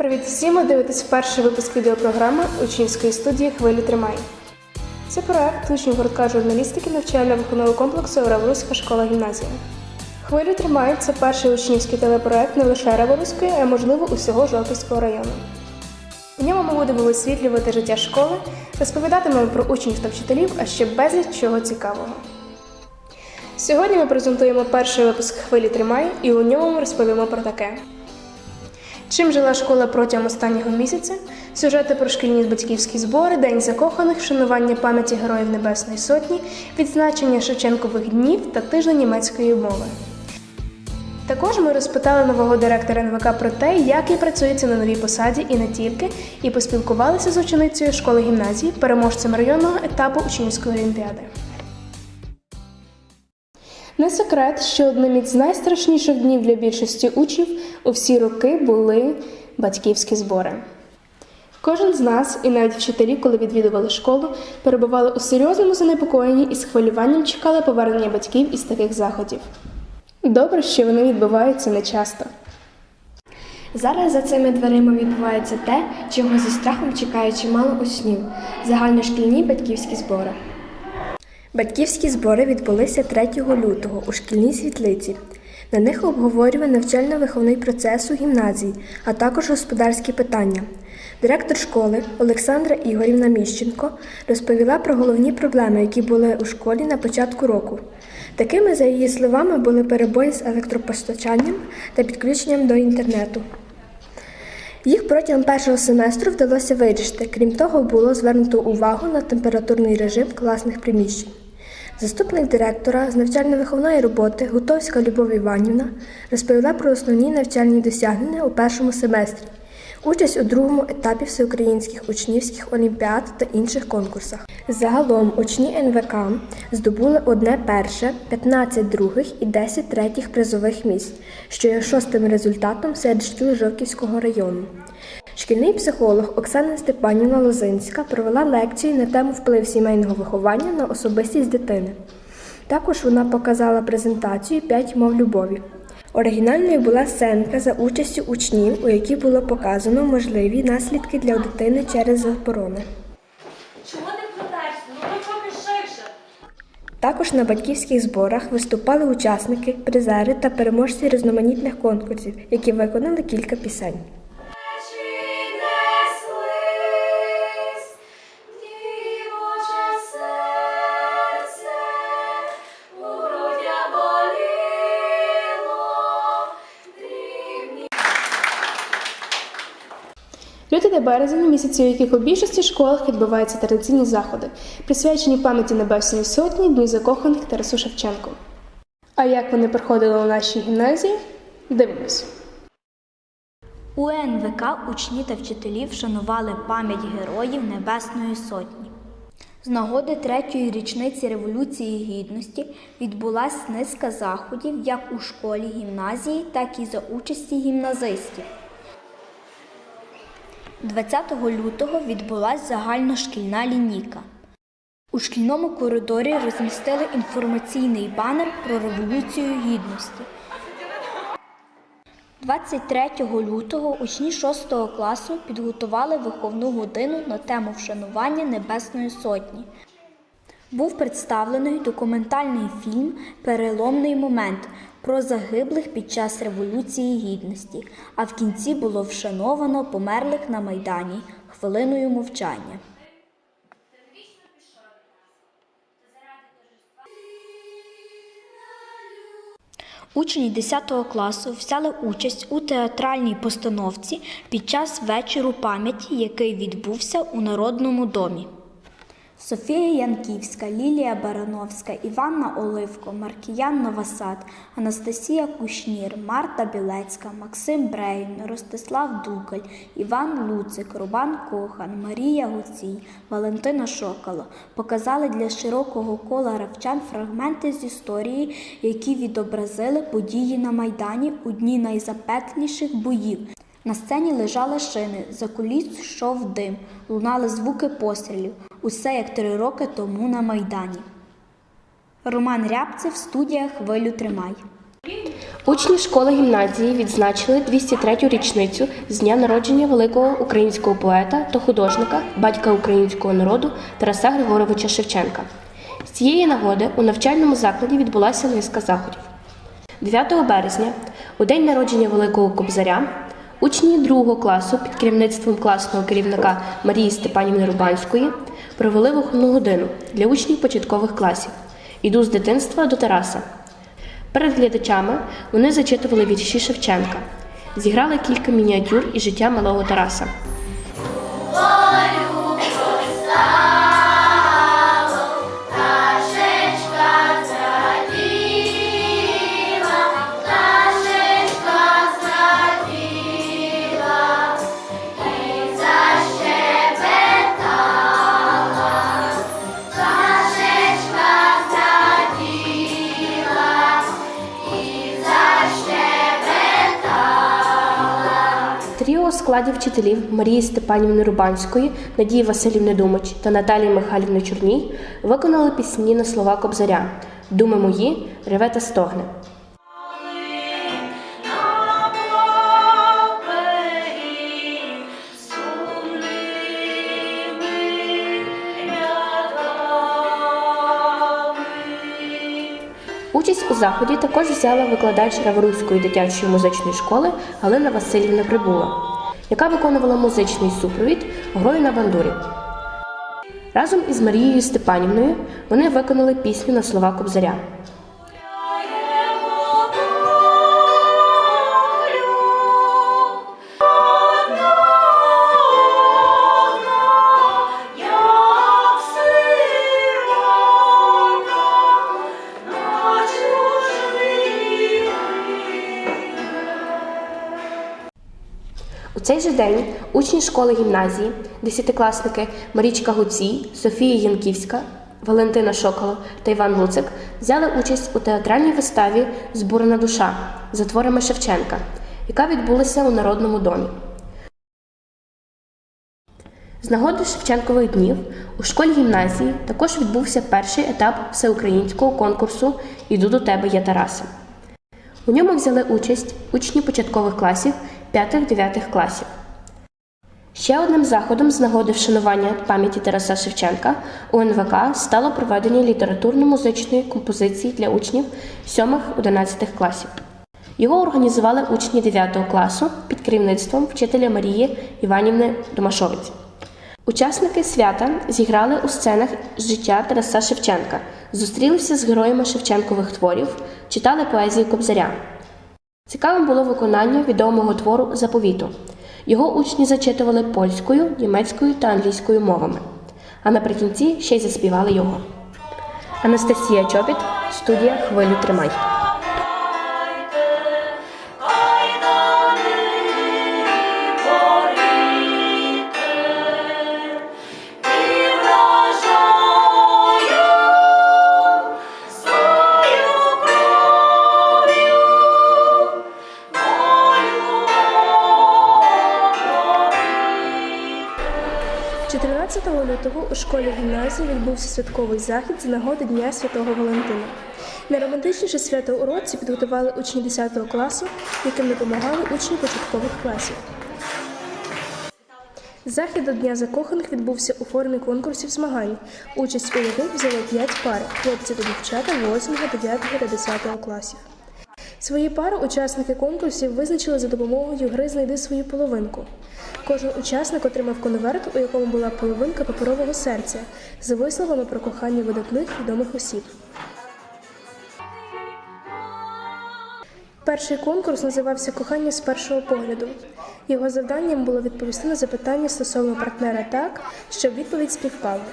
Привіт всім! Ви дивитесь перший випуск відеопрограми учнівської студії Хвилі тримай. Це проект учнів гуртка журналістики навчально-виховного комплексу Равруська школа гімназія. Хвилю тримай це перший учнівський телепроект не лише Равруської, а й можливо усього Жовківського району. У ньому ми будемо висвітлювати життя школи, розповідатимемо про учнів та вчителів, а ще безліч чого цікавого. Сьогодні ми презентуємо перший випуск Хвилі тримай і у ньому ми розповімо про таке. Чим жила школа протягом останнього місяця? Сюжети про шкільні батьківські збори, День закоханих, вшанування пам'яті Героїв Небесної Сотні, відзначення Шевченкових днів та тиждень німецької мови. Також ми розпитали нового директора НВК про те, як їй працюється на новій посаді і не тільки, і поспілкувалися з ученицею школи гімназії, переможцем районного етапу учнівської олімпіади. Не секрет, що одним із найстрашніших днів для більшості учнів у всі роки були батьківські збори. Кожен з нас, і навіть вчителі, коли відвідували школу, перебували у серйозному занепокоєнні і з хвилюванням чекали повернення батьків із таких заходів. Добре, що вони відбуваються нечасто. Зараз за цими дверима відбувається те, чого зі страхом чекає чимало учнів загальношкільні батьківські збори. Батьківські збори відбулися 3 лютого у шкільній світлиці. На них обговорювали навчально-виховний процес у гімназії, а також господарські питання. Директор школи Олександра Ігорівна Міщенко розповіла про головні проблеми, які були у школі на початку року. Такими, за її словами, були перебої з електропостачанням та підключенням до інтернету. Їх протягом першого семестру вдалося вирішити. Крім того, було звернуто увагу на температурний режим класних приміщень. Заступник директора з навчально-виховної роботи Гутовська Любов Іванівна розповіла про основні навчальні досягнення у першому семестрі, участь у другому етапі всеукраїнських учнівських олімпіад та інших конкурсах. Загалом учні НВК здобули одне перше, 15 других і 10 третіх призових місць, що є шостим результатом серед шкіл Жовківського району. Шкільний психолог Оксана Степанівна Лозинська провела лекцію на тему вплив сімейного виховання на особистість дитини. Також вона показала презентацію «П'ять мов любові. Оригінальною була сценка за участю учнів, у якій було показано можливі наслідки для дитини через заборони. Чого ти плетешся? Ну виходи ширше. Також на батьківських зборах виступали учасники, призери та переможці різноманітних конкурсів, які виконали кілька пісень. Лютий та березень місяці, у яких у більшості школах відбуваються традиційні заходи, присвячені пам'яті Небесної Сотні, Дню закоханих Тарасу Шевченку. А як вони проходили у нашій гімназії? Дивимось. У НВК учні та вчителі вшанували пам'ять героїв Небесної Сотні. З нагоди третьої річниці Революції Гідності відбулась низка заходів як у школі гімназії, так і за участі гімназистів. 20 лютого відбулася загальношкільна лінійка. У шкільному коридорі розмістили інформаційний банер про Революцію Гідності. 23 лютого учні 6 класу підготували виховну годину на тему вшанування Небесної Сотні. Був представлений документальний фільм Переломний момент про загиблих під час Революції Гідності, а в кінці було вшановано померлих на Майдані хвилиною мовчання. Учні 10 класу взяли участь у театральній постановці під час вечору пам'яті, який відбувся у Народному домі. Софія Янківська, Лілія Барановська, Іванна Оливко, Маркіян Новосад, Анастасія Кушнір, Марта Білецька, Максим Брейн, Ростислав Дукаль, Іван Луцик, Рубан Кохан, Марія Гуцій, Валентина Шокало показали для широкого кола равчан фрагменти з історії, які відобразили події на Майдані у дні найзапекліших боїв. На сцені лежали шини, за куліс йшов дим, лунали звуки пострілів. Усе як три роки тому на Майдані. Роман Рябцев, студія Хвилю тримай. Учні школи гімназії відзначили 203-ю річницю з дня народження великого українського поета та художника, батька українського народу Тараса Григоровича Шевченка. З цієї нагоди у навчальному закладі відбулася низка заходів. 9 березня, у день народження Великого Кобзаря, учні другого класу під керівництвом класного керівника Марії Степанівни Рубанської провели виховну годину для учнів початкових класів. Іду з дитинства до Тараса. Перед глядачами вони зачитували вірші Шевченка, зіграли кілька мініатюр із життя малого Тараса. Тріо у складі вчителів Марії Степанівни Рубанської, Надії Василівни Думач та Наталії Михайлівни Чорній виконали пісні на слова Кобзаря Думи мої, реве та стогне. Заході також взяла викладач Раворуської дитячої музичної школи Галина Васильівна Прибула, яка виконувала музичний супровід грою на бандурі. Разом із Марією Степанівною вони виконали пісню на слова Кобзаря. Же день учні школи гімназії, десятикласники Марічка Гуцій, Софія Янківська, Валентина Шоколо та Іван Луцик взяли участь у театральній виставі Збурена душа за творами Шевченка, яка відбулася у Народному домі. З нагоди Шевченкових днів у школі гімназії також відбувся перший етап всеукраїнського конкурсу Іду до тебе, я Тараса. У ньому взяли участь учні початкових класів 5-9 класів. Ще одним заходом з нагоди вшанування пам'яті Тараса Шевченка у НВК стало проведення літературно-музичної композиції для учнів 7-11 класів. Його організували учні 9 класу під керівництвом вчителя Марії Іванівни Домашовець. Учасники свята зіграли у сценах з життя Тараса Шевченка, зустрілися з героями Шевченкових творів, читали поезію Кобзаря. Цікавим було виконання відомого твору Заповіту. Його учні зачитували польською, німецькою та англійською мовами. А наприкінці ще й заспівали його. Анастасія Чобіт, студія Хвилю тримай. – у школі гімназії відбувся святковий захід з нагоди Дня Святого Валентина. Найромантичніше свято у році підготували учні 10 класу, яким допомагали учні початкових класів. Захід до Дня закоханих відбувся у формі конкурсів змагань, участь у яких взяли 5 пар хлопці та дівчата 8, 9 та 10 класів. Свої пари учасники конкурсів визначили за допомогою гри Знайди свою половинку. Кожен учасник отримав конверт, у якому була половинка паперового серця з висловами про кохання видатних відомих осіб. Перший конкурс називався Кохання з першого погляду. Його завданням було відповісти на запитання стосовно партнера так, щоб відповідь співпала.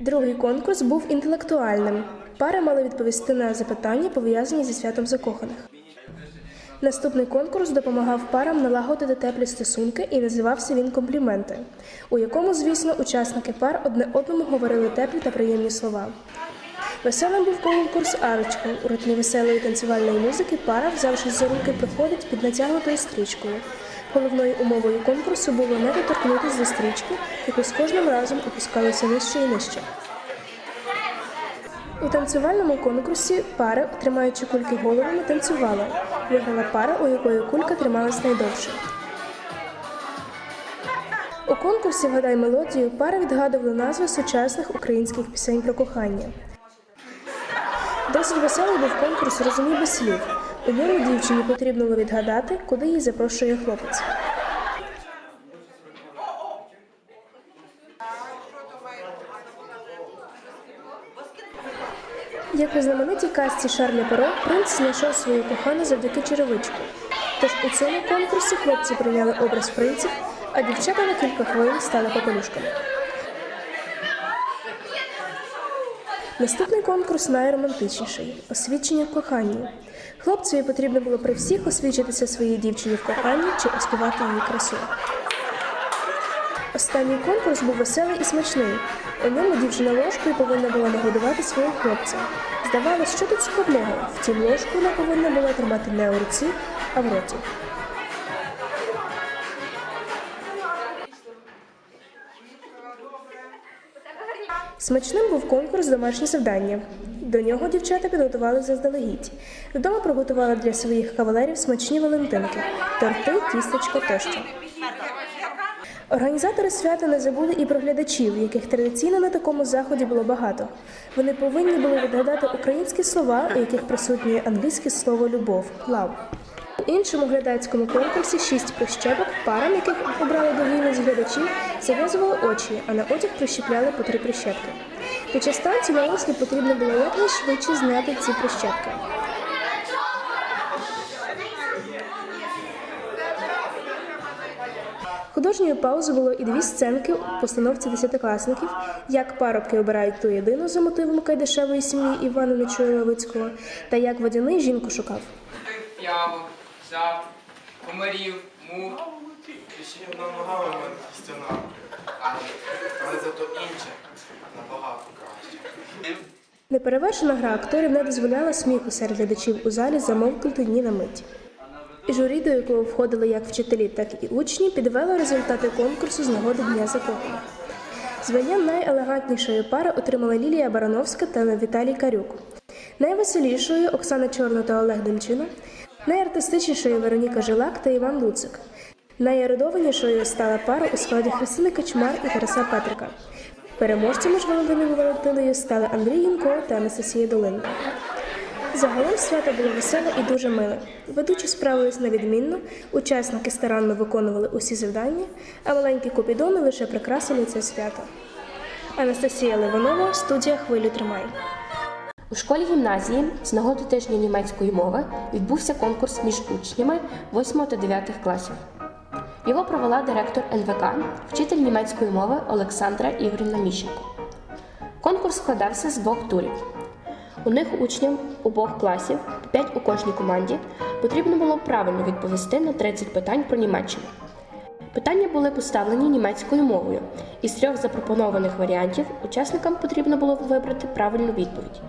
Другий конкурс був інтелектуальним. Пари мали відповісти на запитання, пов'язані зі святом закоханих. Наступний конкурс допомагав парам налагодити теплі стосунки і називався він компліменти, у якому, звісно, учасники пар одне одному говорили теплі та приємні слова. Веселим був конкурс арочка. У ритмі веселої танцювальної музики пара, взявшись за руки, проходить під натягнутою стрічкою. Головною умовою конкурсу було не доторкнутися до стрічки, яку з кожним разом опускалося нижче і нижче. У танцювальному конкурсі пари, тримаючи кульки головами, танцювали. Виграла пара, у якої кулька трималась найдовше. У конкурсі Вгадай мелодію пари відгадували назви сучасних українських пісень про кохання. Досить веселий був конкурс «Розумій без слів. У ньому дівчині потрібно було відгадати, куди її запрошує хлопець. Як у знаменитій казці Шарля Перо, принц знайшов свою кохану завдяки черевичку. Тож у цьому конкурсі хлопці прийняли образ принців, а дівчата на кілька хвилин стали попелюшками. Наступний конкурс найромантичніший освідчення в коханні. Хлопцеві потрібно було при всіх освідчитися своїй дівчині в коханні чи оспівати її красу. Останній конкурс був веселий і смачний. У ньому дівчина ложкою повинна була нагодувати свого хлопця. Здавалось, що тут складного. Втім, ложку вона повинна була тримати не у руці, а в роті. Смачним був конкурс домашнє завдання. До нього дівчата підготували заздалегідь. Вдома приготували для своїх кавалерів смачні валентинки, торти, тістечко тощо. Організатори свята не забули і про глядачів, яких традиційно на такому заході було багато. Вони повинні були відгадати українські слова, у яких присутнє англійське слово любов лав. У іншому глядацькому конкурсі шість прищепок, парам, яких обрали довільно з глядачів, зав'язували очі, а на одяг прищепляли по три прищепки. Під час танцю на потрібно було якнайшвидше зняти ці прищепки. Художньою паузою було і дві сценки у постановці десятикласників, як парубки обирають ту єдину за мотивами кайдашевої сім'ї Івана Нечуя Левицького, та як водяний жінку шукав. П'яву, жаб, комарів, мух. Ще одна нога у мене стіна, але, зато інша набагато краще. Неперевершена гра акторів не дозволяла сміху серед глядачів у залі замовкнути ні на мить. Журі, до якого входили як вчителі, так і учні, підвело результати конкурсу з нагоди Дня закоханих. Звання найелегантнішої пари отримала Лілія Барановська та Віталій Карюк. Найвеселішою Оксана Чорна та Олег Демчина, найартистичнішою Вероніка Жилак та Іван Луцик. Найерудованішою стала пара у складі Христини Качмар і Тараса Петрика. Переможцями ж Валентиною Валентиною стали Андрій Янко та Анастасія Долинна. Загалом свято було веселе і дуже миле. Ведучі справились на відмінно, учасники старанно виконували усі завдання, а маленькі купідони лише прикрасили це свято. Анастасія Ливанова, студія Хвилю тримай. У школі гімназії з нагоди тижня німецької мови відбувся конкурс між учнями 8 та 9 класів. Його провела директор НВК, вчитель німецької мови Олександра Ігорівна Міщенко. Конкурс складався з двох турів. У них учням обох класів, 5 у кожній команді, потрібно було правильно відповісти на 30 питань про Німеччину. Питання були поставлені німецькою мовою. Із трьох запропонованих варіантів учасникам потрібно було вибрати правильну відповідь.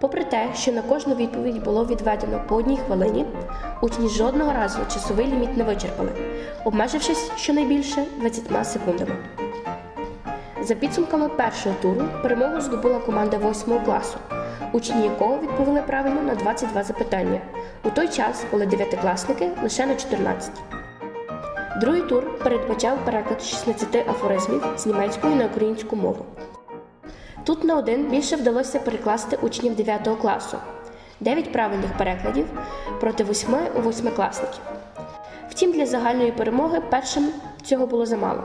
Попри те, що на кожну відповідь було відведено по одній хвилині, учні жодного разу часовий ліміт не вичерпали, обмежившись щонайбільше 20 секундами. За підсумками першого туру перемогу здобула команда 8 класу, учні якого відповіли правильно на 22 запитання, у той час, коли дев'ятикласники лише на 14. Другий тур передбачав переклад 16 афоризмів з німецької на українську мову. Тут на один більше вдалося перекласти учнів 9 класу, 9 правильних перекладів проти 8 у восьмикласників. Втім, для загальної перемоги першим цього було замало.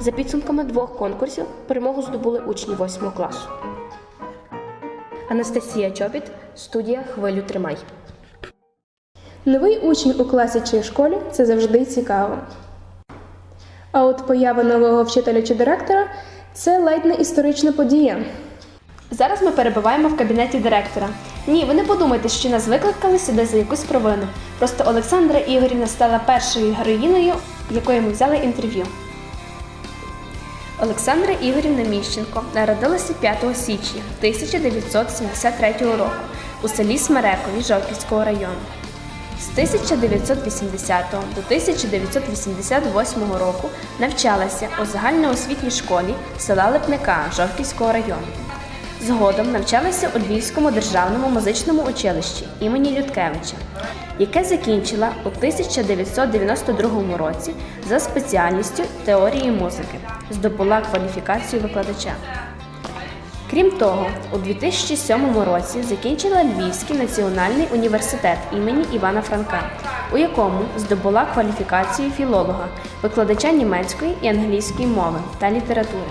За підсумками двох конкурсів перемогу здобули учні 8 класу. Анастасія Чобіт, студія Хвилю тримай. Новий учень у класі чи школі це завжди цікаво. А от поява нового вчителя чи директора це ледь не історична подія. Зараз ми перебуваємо в кабінеті директора. Ні, ви не подумайте, що нас викликали сюди за якусь провину. Просто Олександра Ігорівна стала першою героїною, якої ми взяли інтерв'ю. Олександра Ігорівна Міщенко народилася 5 січня 1973 року у селі Смерекові Жовківського району. З 1980 до 1988 року навчалася у загальноосвітній школі села Липника Жовківського району. Згодом навчалася у Львівському державному музичному училищі імені Людкевича, яке закінчила у 1992 році за спеціальністю теорії музики, здобула кваліфікацію викладача. Крім того, у 2007 році закінчила Львівський національний університет імені Івана Франка, у якому здобула кваліфікацію філолога, викладача німецької і англійської мови та літератури.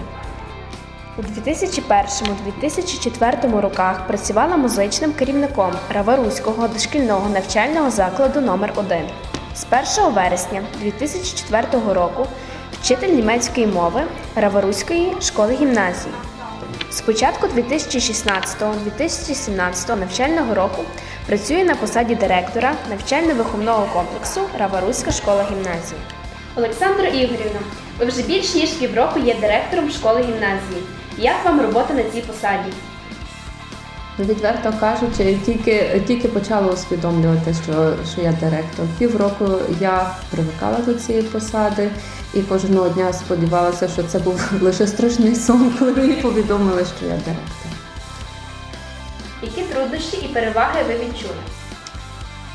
У 2001-2004 роках працювала музичним керівником Раваруського дошкільного навчального закладу номер 1 З 1 вересня 2004 року вчитель німецької мови Раваруської школи гімназії. З початку 2016-2017 навчального року працює на посаді директора навчально-виховного комплексу Раваруська школа гімназії. Олександра Ігорівна, ви вже більш ніж півроку є директором школи гімназії. Як вам робота на цій посаді? Відверто кажучи, тільки, тільки почала усвідомлювати, що, що я директор. Півроку я привикала до цієї посади і кожного дня сподівалася, що це був лише страшний сон, коли мені повідомили, що я директор. Які труднощі і переваги ви відчули?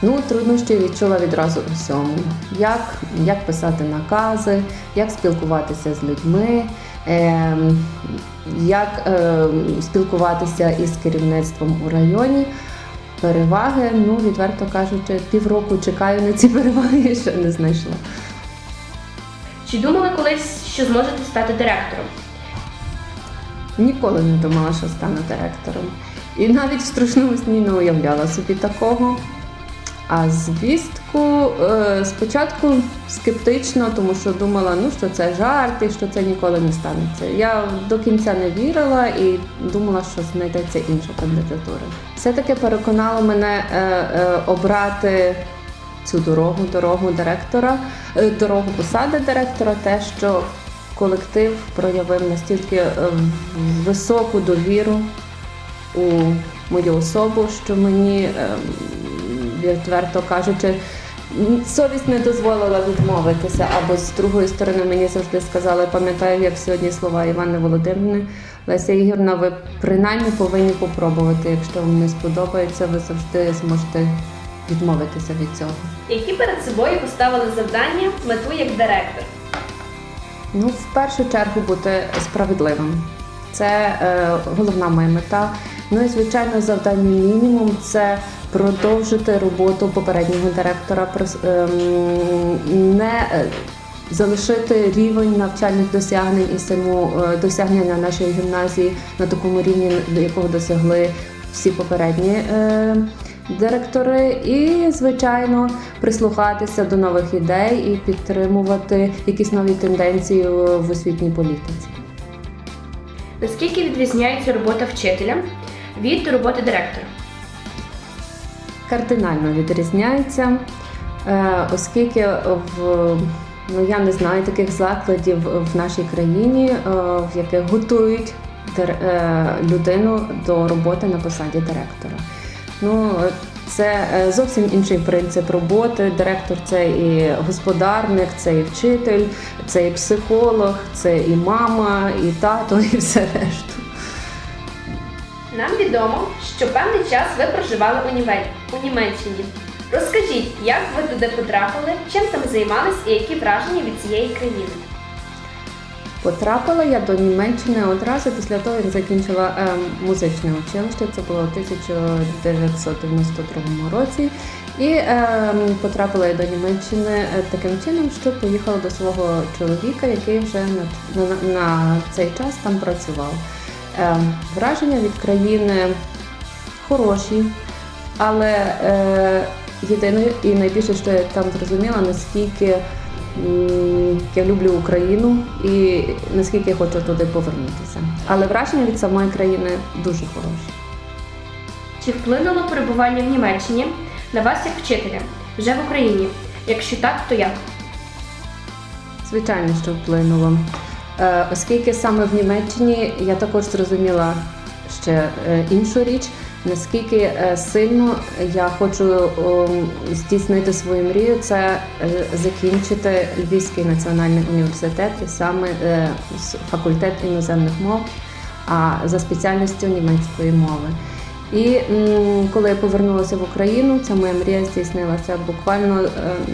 Ну, труднощі відчула відразу у всьому. Як, як писати накази, як спілкуватися з людьми, як ем, спілкуватися із керівництвом у районі. Переваги, ну, відверто кажучи, півроку чекаю на ці переваги ще не знайшла. Чи думали колись, що зможете стати директором? Ніколи не думала, що стану директором. І навіть в страшному сні не уявляла собі такого. А звістку е, спочатку скептично, тому що думала, ну що це жарт і що це ніколи не станеться. Я до кінця не вірила і думала, що знайдеться інша кандидатура. Все-таки переконало мене е, е, обрати цю дорогу, дорогу директора, дорогу посади директора, те, що колектив проявив настільки високу довіру у мою особу, що мені, ем, відверто кажучи, совість не дозволила відмовитися. Або з другої сторони мені завжди сказали, пам'ятаю, як сьогодні слова Івани Володимирівни, Леся Ігорівна, ви принаймні повинні попробувати. Якщо вам не сподобається, ви завжди зможете відмовитися від цього. Які перед собою поставили завдання, мету як директор? Ну, в першу чергу бути справедливим. Це е, головна моя мета. Ну і звичайно, завдання мінімум це продовжити роботу попереднього директора, ем, не е, залишити рівень навчальних досягнень і саму е, досягнення нашої гімназії на такому рівні, до якого досягли всі попередні. Е, Директори і, звичайно, прислухатися до нових ідей і підтримувати якісь нові тенденції в освітній політиці. Наскільки відрізняється робота вчителя від роботи директора? кардинально відрізняється, е, оскільки в ну я не знаю таких закладів в нашій країні, е, в яких готують е, людину до роботи на посаді директора. Ну це зовсім інший принцип роботи. Директор це і господарник, це і вчитель, це і психолог, це і мама, і тато, і все решту. Нам відомо, що певний час ви проживали у, Німель... у Німеччині. Розкажіть, як ви туди потрапили, чим там займались і які враження від цієї країни? Потрапила я до Німеччини одразу після того, як закінчила е, музичне училище. Це було у 1992 році. І е, потрапила я до Німеччини е, таким чином, що поїхала до свого чоловіка, який вже на, на, на цей час там працював. Е, враження від країни хороші, але е, єдине і найбільше, що я там зрозуміла, наскільки я люблю Україну і наскільки я хочу туди повернутися. Але враження від самої країни дуже хороші. Чи вплинуло перебування в Німеччині на вас як вчителя вже в Україні? Якщо так, то як? Звичайно, що вплинуло. Е, Оскільки саме в Німеччині я також зрозуміла ще е, іншу річ, наскільки е, сильно я хочу здійснити свою мрію, це закінчити Львівський національний університет і саме факультет іноземних мов, а за спеціальністю німецької мови. І коли я повернулася в Україну, ця моя мрія здійснилася буквально е,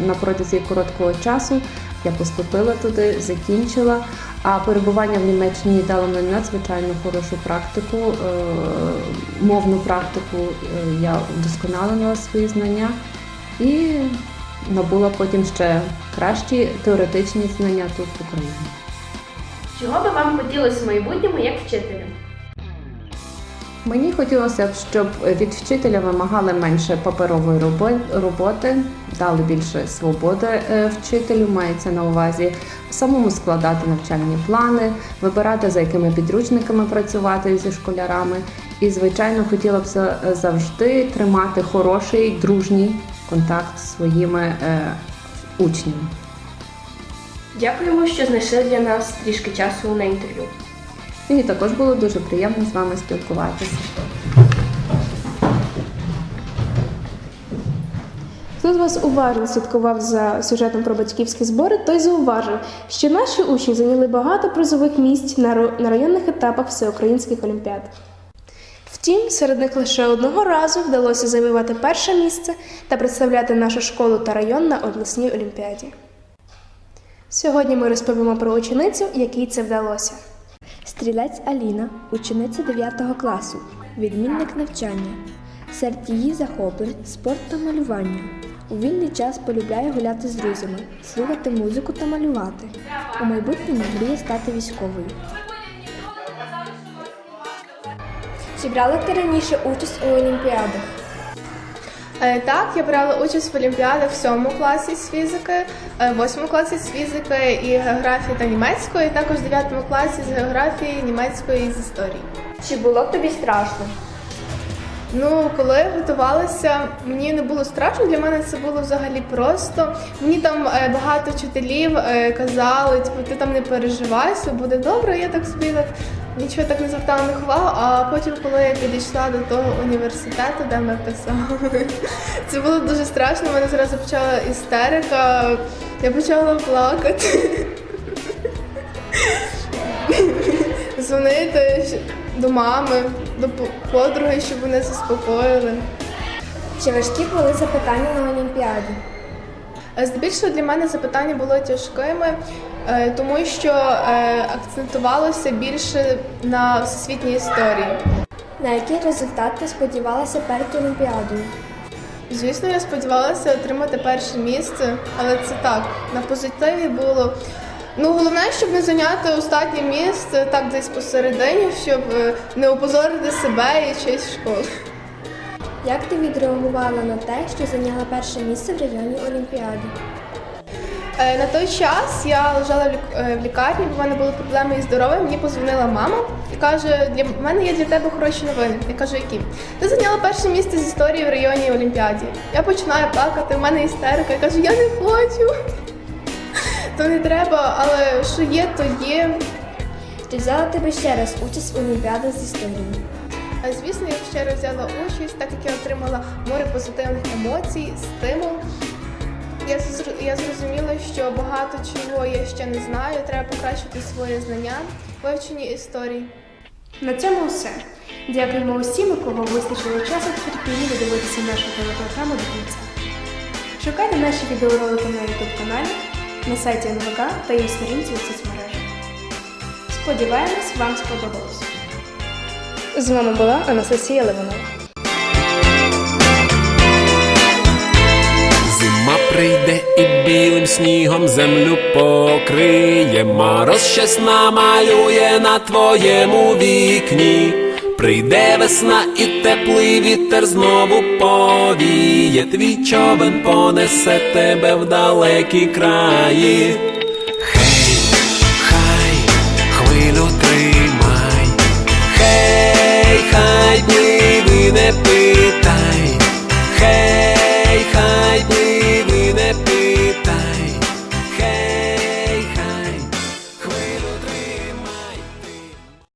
на протязі короткого часу. Я поступила туди, закінчила. А перебування в Німеччині дало мені надзвичайно хорошу практику, е, мовну практику. Е, Я вдосконалила свої знання і набула потім ще кращі теоретичні знання тут в Україні. Чого би вам хотілося в майбутньому як вчителю? Мені хотілося б, щоб від вчителя вимагали менше паперової роботи, дали більше свободи е, вчителю, мається на увазі самому складати навчальні плани, вибирати за якими підручниками працювати зі школярами. І, звичайно, хотіла б завжди тримати хороший дружній контакт з своїми е, учнями. Дякуємо, що знайшли для нас трішки часу на інтерв'ю. Мені також було дуже приємно з вами спілкуватися. Хто з вас уважно слідкував за сюжетом про батьківські збори, той зауважив, що наші учні зайняли багато призових місць на районних етапах всеукраїнських олімпіад. Втім, серед них лише одного разу вдалося завоювати перше місце та представляти нашу школу та район на обласній олімпіаді. Сьогодні ми розповімо про ученицю, якій це вдалося. Стрілець Аліна, учениця 9 класу, відмінник навчання. Серед її захоплень спорт та малювання. У вільний час полюбляє гуляти з друзями, слухати музику та малювати. У майбутньому мріє стати військовою. Чи брала ти раніше участь у олімпіадах? Е, Так, я брала участь в олімпіадах в сьомому класі з фізики, е, восьмому класі з фізики і географії та німецької, і також в дев'ятому класі з географії, німецької і з історії. Чи було тобі страшно? Ну, коли я готувалася, мені не було страшно. Для мене це було взагалі просто. Мені там е, багато вчителів казали, типу, ти там не переживай, все буде добре. Я так собі так нічого так не звертала на увагу. А потім, коли я підійшла до того університету, де ми писали, це було дуже страшно. У мене зразу почала істерика, я почала плакати. Дзвонити до мами, до подруги, щоб вони заспокоїли. Чи важкі були запитання на олімпіаді? Е, Здебільшого для мене запитання було тяжкими, тому що е, акцентувалося більше на всесвітній історії. На який результат ти сподівалася перед олімпіадою? Звісно, я сподівалася отримати перше місце, але це так, на позитиві було. Ну, головне, щоб не зайняти останнє місце, так десь посередині, щоб е, не опозорити себе і честь школи. Як ти відреагувала на те, що зайняла перше місце в районі Олімпіади? Е, На той час я лежала в е, лікарні, бо в мене були проблеми із здоров'ям. Мені позвонила мама і каже: для мене є для тебе хороші новини. Я кажу, які? Ти зайняла перше місце з історії в районі Олімпіаді. Я починаю плакати, в мене істерика. Я кажу, я не хочу. То не треба, але що є, то є. Чи взяла тебе ще раз участь в Олімпіадах з історії? Е, Звісно, я ще раз взяла участь, так як я отримала море позитивних емоцій, стимул. Я, зр- я зрозуміла, що багато чого я ще не знаю, треба покращити своє знання, вивчені історії. На цьому все. Дякуємо усім, у кого вистачило часу терпіння додивитися нашу телепрограму до кінця. Шукайте наші відеоролики на YouTube каналі, на сайті НВК та її сторінці у соцмережах. Сподіваємось, вам сподобалось. З вами була Анастасія Левинова. Зима прийде і білим снігом землю покриє, мороз щесна малює на твоєму вікні. Прийде весна і теплий вітер знову повіє, твій човен понесе тебе в далекі краї. Хей, хай, хвилю тримай, хей, хай дні не питай, хей, хай дні